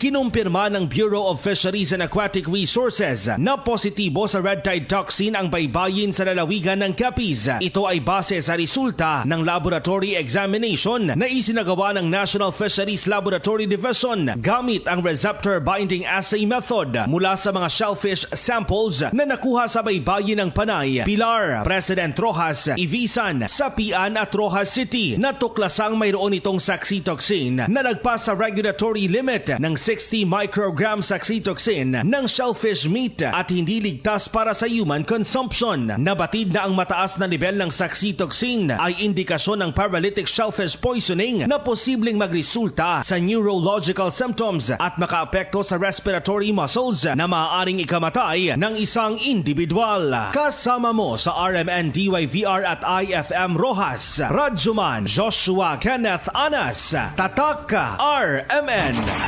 Kinumpirma ng Bureau of Fisheries and Aquatic Resources na positibo sa red tide toxin ang baybayin sa lalawigan ng Capiz. Ito ay base sa resulta ng laboratory examination na isinagawa ng National Fisheries Laboratory Division gamit ang receptor binding assay method mula sa mga shellfish samples na nakuha sa baybayin ng Panay, Pilar, President Rojas, Ivisan, Sapian at Rojas City. Natuklasang mayroon itong saxitoxin na nagpas sa regulatory limit ng 60 microgram saxitoxin ng shellfish meat at hindi ligtas para sa human consumption. Nabatid na ang mataas na level ng saxitoxin ay indikasyon ng paralytic shellfish poisoning na posibleng magresulta sa neurological symptoms at makaapekto sa respiratory muscles na maaaring ikamatay ng isang individual. Kasama mo sa RMN DYVR at IFM Rojas, Radyoman Joshua Kenneth Anas, Tatak RMN.